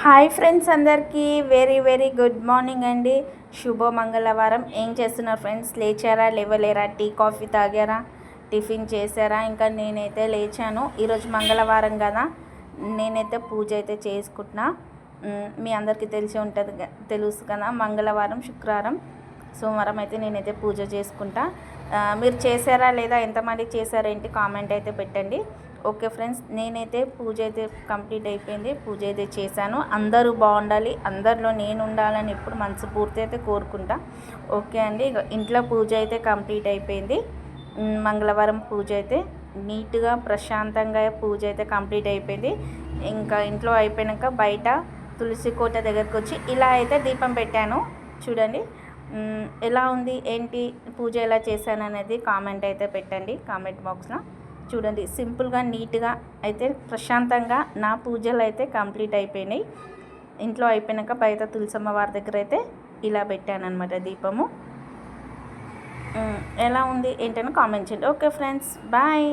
Hi friends అందరికీ. Very very good morning అండి. శుభ మంగళవారం. ఏం చేస్తున్నారు ఫ్రెండ్స్? లేచారా? లేవలేరా? టీ కాఫీ తాగారా? టిఫిన్ చేశారా? ఇంకా నేనైతే లేచాను. ఈరోజు మంగళవారం కదా. నేనైతే పూజ అయితే చేసుకుంటున్నా. మీ అందరికీ తెలిసి ఉంటుంది తెలుసు కదా. మంగళవారం శుక్రవారం సోమవారం అయితే నేనైతే పూజ చేసుకుంటా. మీరు చేశారా లేదా ఎంతమందికి చేశారేంటి కామెంట్ అయితే పెట్టండి. ఓకే ఫ్రెండ్స్ నేనైతే పూజ అయితే కంప్లీట్ అయిపోయింది. పూజ అయితే చేశాను. అందరూ బాగుండాలి. అందరిలో నేను ఉండాలని ఎప్పుడు మనసు పూర్తి అయితే కోరుకుంటా. ఓకే అండి ఇంట్లో పూజ అయితే కంప్లీట్ అయిపోయింది. మంగళవారం పూజ అయితే నీట్గా ప్రశాంతంగా పూజ అయితే కంప్లీట్ అయిపోయింది. ఇంకా ఇంట్లో అయిపోయాక బయట తులసి కోట దగ్గరకు వచ్చి ఇలా అయితే దీపం పెట్టాను. చూడండి. ఎలా ఉంది? ఏంటి? పూజ ఎలా చేశాను అనేది కామెంట్ అయితే పెట్టండి కామెంట్ బాక్స్లో. చూడండి సింపుల్గా నీట్గా అయితే ప్రశాంతంగా నా పూజలు అయితే కంప్లీట్ అయిపోయినాయి. ఇంట్లో అయిపోయాక బయట తులసమ్మ వారి దగ్గర అయితే ఇలా పెట్టాను అనమాట దీపము ఎలా ఉంది? ఏంటని కామెంట్ చేయండి. Okay friends. బాయ్.